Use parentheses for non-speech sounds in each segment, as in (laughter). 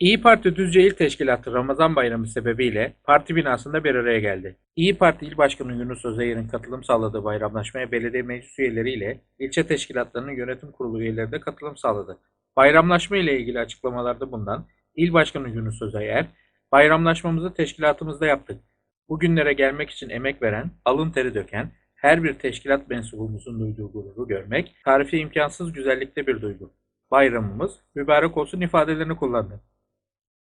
İyi Parti Düzce İl Teşkilatı Ramazan Bayramı sebebiyle parti binasında bir araya geldi. İyi Parti İl Başkanı Yunus Özayır'ın katılım sağladığı bayramlaşmaya belediye meclis üyeleri ile ilçe teşkilatlarının yönetim kurulu üyeleri de katılım sağladı. Bayramlaşma ile ilgili açıklamalarda bulunan İl Başkanı Yunus Özayır, bayramlaşmamızı teşkilatımızda yaptık. Bugünlere gelmek için emek veren, alın teri döken, her bir teşkilat mensubumuzun duyduğu gururu görmek, tarifi imkansız güzellikte bir duygu. Bayramımız mübarek olsun ifadelerini kullandı.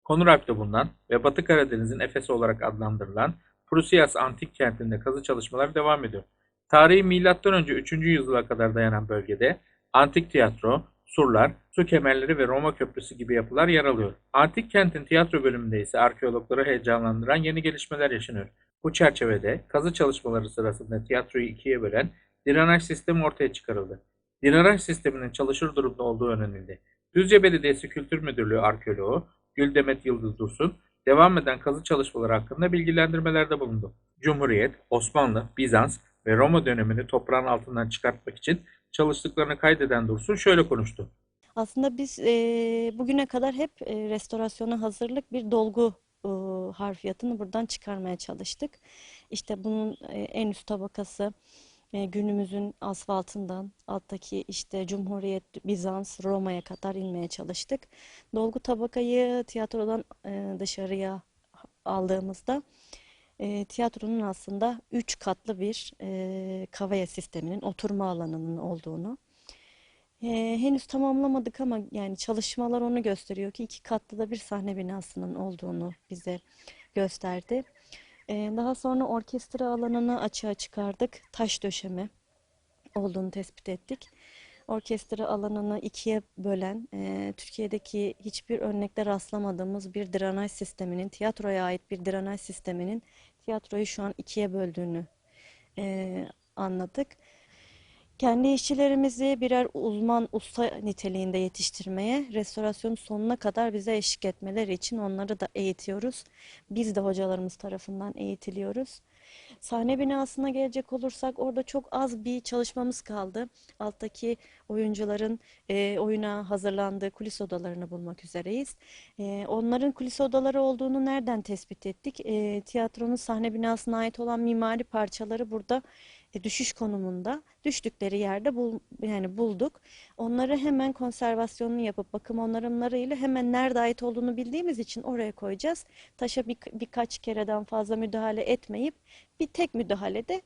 Konuralp'te bulunan ve Batı Karadeniz'in Efesi olarak adlandırılan Prusias antik kentinde kazı çalışmaları devam ediyor. Tarihi M.Ö. 3. yüzyıla kadar dayanan bölgede antik tiyatro, surlar, su kemerleri ve Roma Köprüsü gibi yapılar yer alıyor. Antik kentin tiyatro bölümünde ise arkeologları heyecanlandıran yeni gelişmeler yaşanıyor. Bu çerçevede kazı çalışmaları sırasında tiyatroyu ikiye bölen drenaj sistemi ortaya çıkarıldı. Drenaj sisteminin çalışır durumda olduğu öğrenildi. Düzce Belediyesi Kültür Müdürlüğü arkeoloğu Güldemet Yıldız Dursun, devam eden kazı çalışmaları hakkında bilgilendirmelerde bulundu. Cumhuriyet, Osmanlı, Bizans ve Roma dönemini toprağın altından çıkartmak için çalıştıklarını kaydeden Dursun şöyle konuştu. Aslında biz eee, bugüne kadar hep eee, restorasyona hazırlık bir dolgu eee, harfiyatını buradan çıkarmaya çalıştık. İşte bunun eee, en üst tabakası eee, günümüzün asfaltından alttaki işte Cumhuriyet, Bizans, Roma'ya kadar inmeye çalıştık. Dolgu tabakayı tiyatrodan eee, dışarıya aldığımızda eee, tiyatronun aslında üç katlı bir eee kavaya sisteminin oturma alanının olduğunu ee, henüz tamamlamadık ama yani çalışmalar onu gösteriyor ki iki katlı da bir sahne binasının olduğunu bize gösterdi. Ee, daha sonra orkestra alanını açığa çıkardık. Taş döşeme olduğunu tespit ettik. Orkestra alanını ikiye bölen, e, Türkiye'deki hiçbir örnekte rastlamadığımız bir drenaj sisteminin, tiyatroya ait bir drenaj sisteminin tiyatroyu şu an ikiye böldüğünü e, anladık. Kendi işçilerimizi birer uzman usta niteliğinde yetiştirmeye, restorasyonun sonuna kadar bize eşlik etmeleri için onları da eğitiyoruz. Biz de hocalarımız tarafından eğitiliyoruz. Sahne binasına gelecek olursak orada çok az bir çalışmamız kaldı. Alttaki oyuncuların e, oyuna hazırlandığı kulis odalarını bulmak üzereyiz. E, onların kulis odaları olduğunu nereden tespit ettik? E, tiyatronun sahne binasına ait olan mimari parçaları burada düşüş konumunda düştükleri yerde bul, yani bulduk. Onları hemen konservasyonunu yapıp bakım onarımlarıyla hemen nerede ait olduğunu bildiğimiz için oraya koyacağız. Taşa bir, birkaç kereden fazla müdahale etmeyip bir tek müdahalede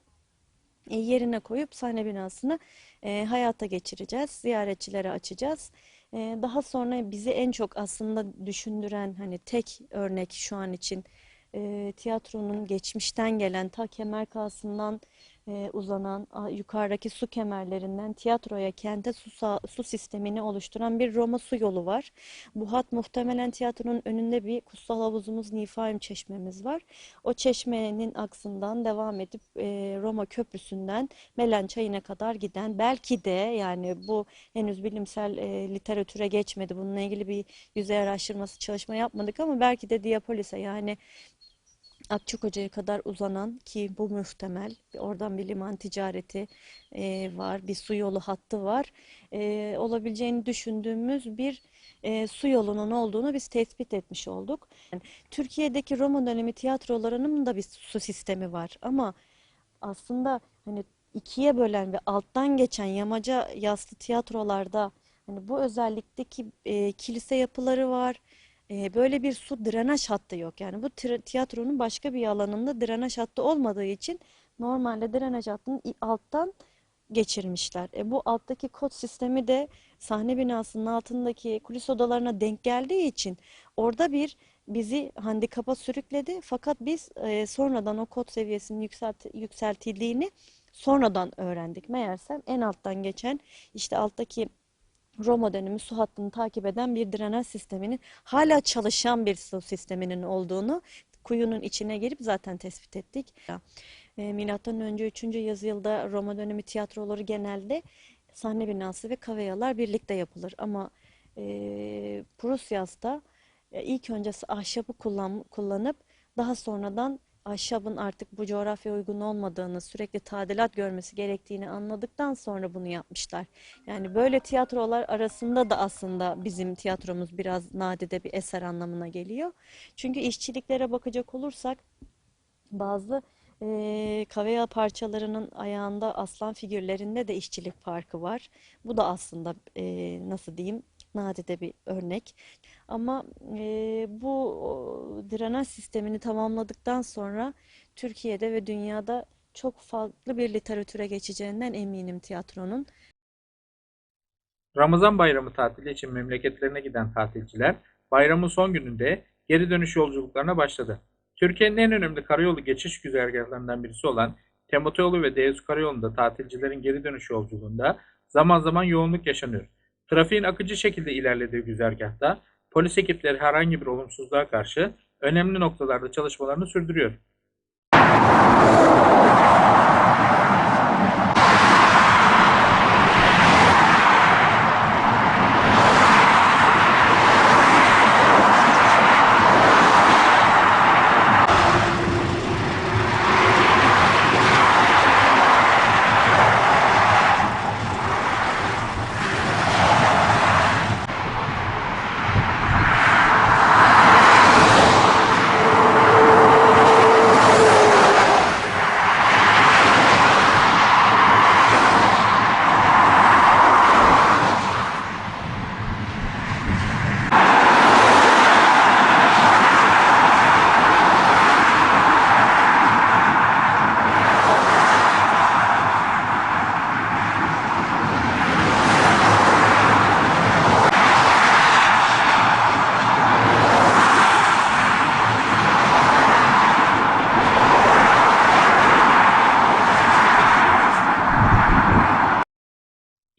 e, yerine koyup sahne binasını e, hayata geçireceğiz. Ziyaretçilere açacağız. E, daha sonra bizi en çok aslında düşündüren hani tek örnek şu an için e, tiyatronun geçmişten gelen ta Kemerkası'ndan e, uzanan a, yukarıdaki su kemerlerinden tiyatroya, kente su, su sistemini oluşturan bir Roma su yolu var. Bu hat muhtemelen tiyatronun önünde bir kutsal havuzumuz, Nifaim çeşmemiz var. O çeşmenin aksından devam edip e, Roma köprüsünden Melen Çayı'na kadar giden belki de yani bu henüz bilimsel e, literatüre geçmedi. Bununla ilgili bir yüzey araştırması çalışma yapmadık ama belki de Diapolis'e yani Akçakoca'ya kadar uzanan ki bu muhtemel. Oradan bir liman ticareti e, var, bir su yolu hattı var. E, olabileceğini düşündüğümüz bir e, su yolunun olduğunu biz tespit etmiş olduk. Yani Türkiye'deki Roma dönemi tiyatrolarının da bir su sistemi var ama aslında hani ikiye bölen ve alttan geçen yamaca yaslı tiyatrolarda hani bu özellikteki e, kilise yapıları var. E, böyle bir su drenaj hattı yok. Yani bu tiyatronun başka bir alanında drenaj hattı olmadığı için normalde drenaj hattının i- alttan geçirmişler. E, bu alttaki kod sistemi de sahne binasının altındaki kulis odalarına denk geldiği için orada bir bizi handikapa sürükledi. Fakat biz e, sonradan o kod seviyesinin yükselt yükseltildiğini sonradan öğrendik. Meğersem en alttan geçen işte alttaki Roma dönemi su hattını takip eden bir drenaj sisteminin hala çalışan bir su sisteminin olduğunu kuyunun içine girip zaten tespit ettik. E, Milattan önce 3. yüzyılda Roma dönemi tiyatroları genelde sahne binası ve kaveyalar birlikte yapılır. Ama e, Prusyas'ta e, ilk önce ahşabı kullan, kullanıp daha sonradan ahşabın artık bu coğrafya uygun olmadığını, sürekli tadilat görmesi gerektiğini anladıktan sonra bunu yapmışlar. Yani böyle tiyatrolar arasında da aslında bizim tiyatromuz biraz nadide bir eser anlamına geliyor. Çünkü işçiliklere bakacak olursak bazı eee kavaya parçalarının ayağında aslan figürlerinde de işçilik farkı var. Bu da aslında eee, nasıl diyeyim nadide bir örnek. Ama eee, bu drenaj sistemini tamamladıktan sonra Türkiye'de ve dünyada çok farklı bir literatüre geçeceğinden eminim tiyatronun. Ramazan bayramı tatili için memleketlerine giden tatilciler bayramın son gününde geri dönüş yolculuklarına başladı. Türkiye'nin en önemli karayolu geçiş güzergahlarından birisi olan Temotoyolu ve Deyus Karayolu'nda tatilcilerin geri dönüş yolculuğunda zaman zaman yoğunluk yaşanıyor. Trafiğin akıcı şekilde ilerlediği güzergahta polis ekipleri herhangi bir olumsuzluğa karşı önemli noktalarda çalışmalarını sürdürüyor.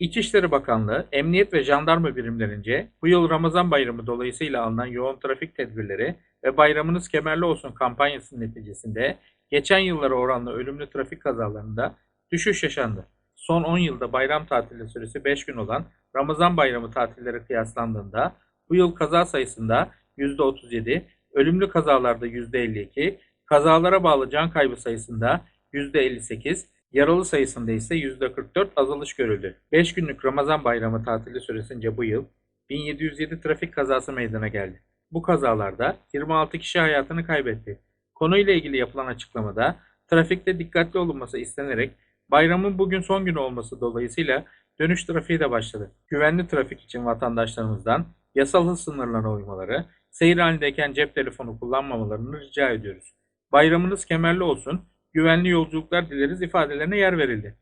İçişleri Bakanlığı, Emniyet ve Jandarma birimlerince bu yıl Ramazan bayramı dolayısıyla alınan yoğun trafik tedbirleri ve Bayramınız Kemerli Olsun kampanyasının neticesinde geçen yıllara oranla ölümlü trafik kazalarında düşüş yaşandı. Son 10 yılda bayram tatili süresi 5 gün olan Ramazan bayramı tatilleri kıyaslandığında bu yıl kaza sayısında %37, ölümlü kazalarda %52, kazalara bağlı can kaybı sayısında %58, Yaralı sayısında ise %44 azalış görüldü. 5 günlük Ramazan bayramı tatili süresince bu yıl 1707 trafik kazası meydana geldi. Bu kazalarda 26 kişi hayatını kaybetti. Konuyla ilgili yapılan açıklamada trafikte dikkatli olunması istenerek bayramın bugün son günü olması dolayısıyla dönüş trafiği de başladı. Güvenli trafik için vatandaşlarımızdan yasal hız sınırlarına uymaları, seyir halindeyken cep telefonu kullanmamalarını rica ediyoruz. Bayramınız kemerli olsun, güvenli yolculuklar dileriz ifadelerine yer verildi.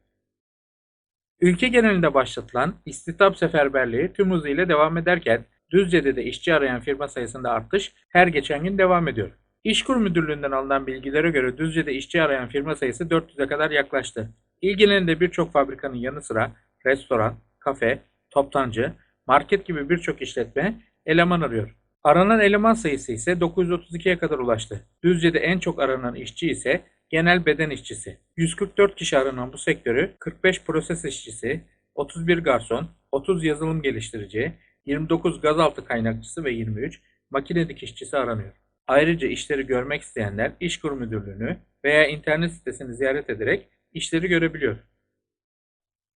Ülke genelinde başlatılan istihdam seferberliği tüm hızıyla devam ederken Düzce'de de işçi arayan firma sayısında artış her geçen gün devam ediyor. İşkur Müdürlüğü'nden alınan bilgilere göre Düzce'de işçi arayan firma sayısı 400'e kadar yaklaştı. İlgilerinde birçok fabrikanın yanı sıra restoran, kafe, toptancı, market gibi birçok işletme eleman arıyor. Aranan eleman sayısı ise 932'ye kadar ulaştı. Düzce'de en çok aranan işçi ise genel beden işçisi. 144 kişi aranan bu sektörü 45 proses işçisi, 31 garson, 30 yazılım geliştirici, 29 gazaltı kaynakçısı ve 23 makine dikişçisi aranıyor. Ayrıca işleri görmek isteyenler İşkur Müdürlüğü'nü veya internet sitesini ziyaret ederek işleri görebiliyor.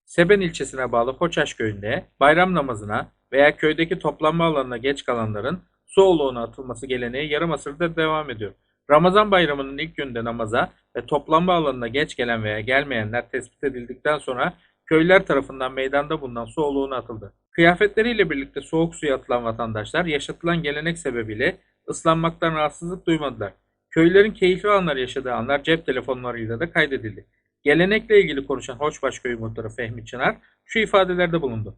Seben ilçesine bağlı Hoçaş köyünde bayram namazına veya köydeki toplanma alanına geç kalanların su atılması geleneği yarım asırdır devam ediyor. Ramazan bayramının ilk günde namaza ve toplanma alanına geç gelen veya gelmeyenler tespit edildikten sonra köylüler tarafından meydanda bulunan su oluğuna atıldı. Kıyafetleriyle birlikte soğuk suya atılan vatandaşlar yaşatılan gelenek sebebiyle ıslanmaktan rahatsızlık duymadılar. Köylülerin keyifli anlar yaşadığı anlar cep telefonlarıyla da kaydedildi. Gelenekle ilgili konuşan Hoçbaş Köyü Muhtarı Fehmi Çınar şu ifadelerde bulundu.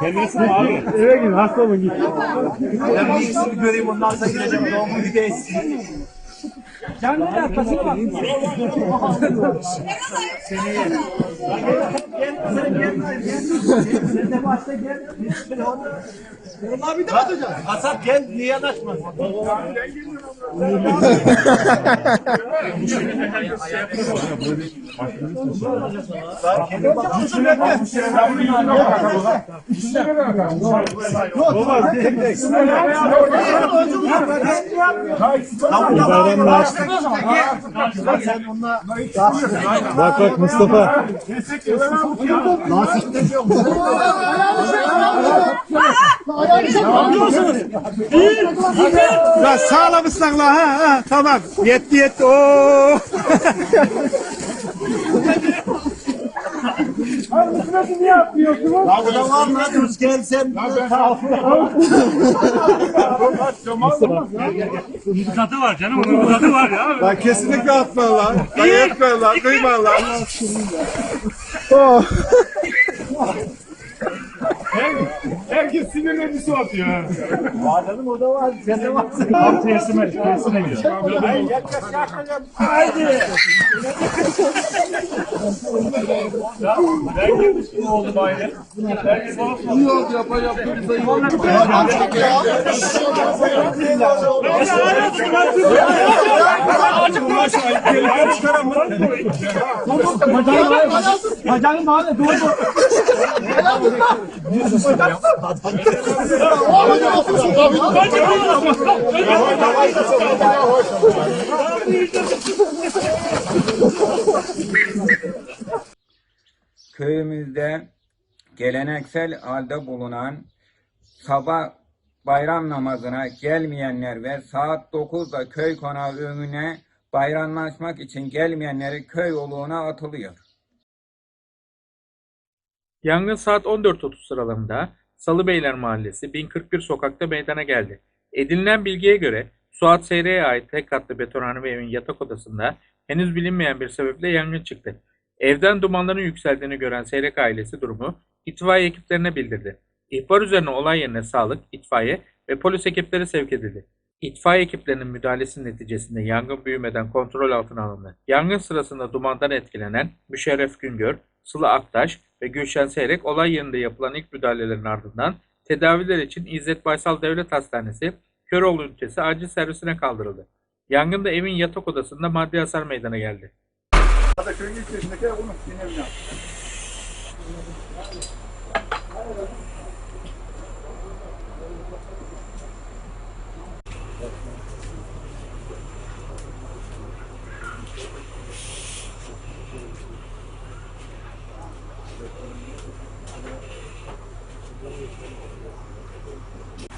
Gelmesin abi. Eve gidin hasta olun git. Ben bir ikisini göreyim ondan sonra gireceğim. Doğum günü değil. Canlı da arkasına bak. Abi de atacağız. Asat gel niye yanaşmadın? Sen onunla Bak bak Mustafa. Lan sağlam ıslan la ha, ha tamam. Yetti yetti. Oo. (laughs) Abi tamam lan Rus gel sen. Tadı var canım, onun tadı var ya. Lan kesinlikle atma lan. Etme lan. Duyma lan. Oh. Herkes sinirlerini su atıyor. ha. Canım o da var. Sen de varsın. Abi tersime, tersime gidiyor. Ben girmiş gibi oldum aile. Herkes bana Bacağını bağla. Dur dur. Köyümüzde geleneksel halde bulunan sabah bayram namazına gelmeyenler ve saat 9'da köy konağı önüne bayramlaşmak için gelmeyenleri köy yoluna atılıyor. Yangın saat 14.30 sıralarında Salıbeyler Mahallesi 1041 sokakta meydana geldi. Edinilen bilgiye göre Suat Seyre'ye ait tek katlı betonarme ve evin yatak odasında henüz bilinmeyen bir sebeple yangın çıktı. Evden dumanların yükseldiğini gören Seyrek ailesi durumu itfaiye ekiplerine bildirdi. İhbar üzerine olay yerine sağlık, itfaiye ve polis ekipleri sevk edildi. İtfaiye ekiplerinin müdahalesi neticesinde yangın büyümeden kontrol altına alındı. Yangın sırasında dumandan etkilenen Müşerref Güngör, Sıla Aktaş ve Gülşen Seyrek olay yerinde yapılan ilk müdahalelerin ardından tedaviler için İzzet Baysal Devlet Hastanesi Köroğlu ünitesi acil servisine kaldırıldı. Yangında evin yatak odasında maddi hasar meydana geldi.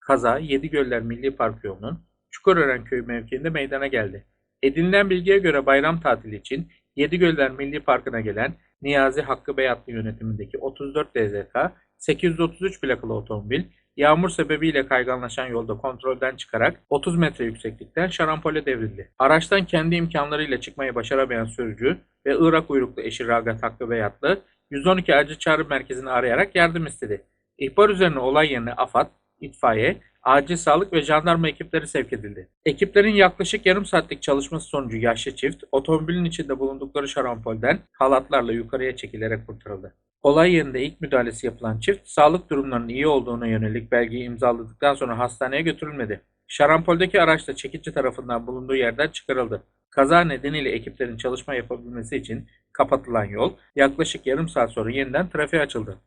Kaza Yedigöller Milli Park yolunun Çukurören Köyü mevkiinde meydana geldi. Edinilen bilgiye göre bayram tatili için Yedigöller Milli Parkı'na gelen Niyazi Hakkı Beyatlı yönetimindeki 34 DZK 833 plakalı otomobil yağmur sebebiyle kayganlaşan yolda kontrolden çıkarak 30 metre yükseklikten şarampole devrildi. Araçtan kendi imkanlarıyla çıkmayı başaramayan sürücü ve Irak uyruklu eşi Ragat Hakkı Beyatlı 112 acil çağrı merkezini arayarak yardım istedi. İhbar üzerine olay yerine AFAD, itfaiye, acil sağlık ve jandarma ekipleri sevk edildi. Ekiplerin yaklaşık yarım saatlik çalışması sonucu yaşlı çift otomobilin içinde bulundukları şarampolden halatlarla yukarıya çekilerek kurtarıldı. Olay yerinde ilk müdahalesi yapılan çift sağlık durumlarının iyi olduğuna yönelik belgeyi imzaladıktan sonra hastaneye götürülmedi. Şarampoldeki araç da çekici tarafından bulunduğu yerden çıkarıldı. Kaza nedeniyle ekiplerin çalışma yapabilmesi için kapatılan yol yaklaşık yarım saat sonra yeniden trafiğe açıldı.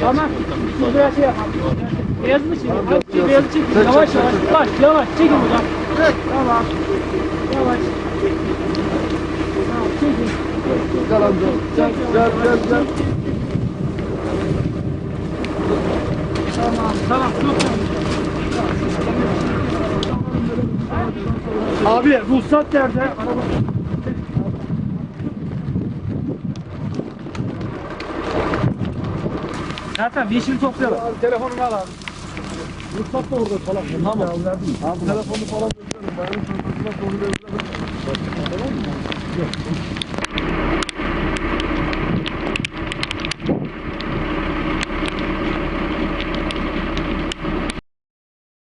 Tamam. Siz biraz şey yapın. Beyazını çekin. Hadi beyazı çekin. Yavaş yavaş. Yavaş yavaş. Çekin hocam. Tamam. Yavaş. Tamam çekin. Gel amca. Gel gel gel. gel. Tamam. Tamam. Çok tamam. Abi ruhsat nerede? Zaten yeşil toplayalım. Abi telefonumu al abi. Ruhsat da orada falan. Tamam. Abi telefonu falan veriyorum. Bayanın çantasına sonra veriyorum. Tamam mı? Yok.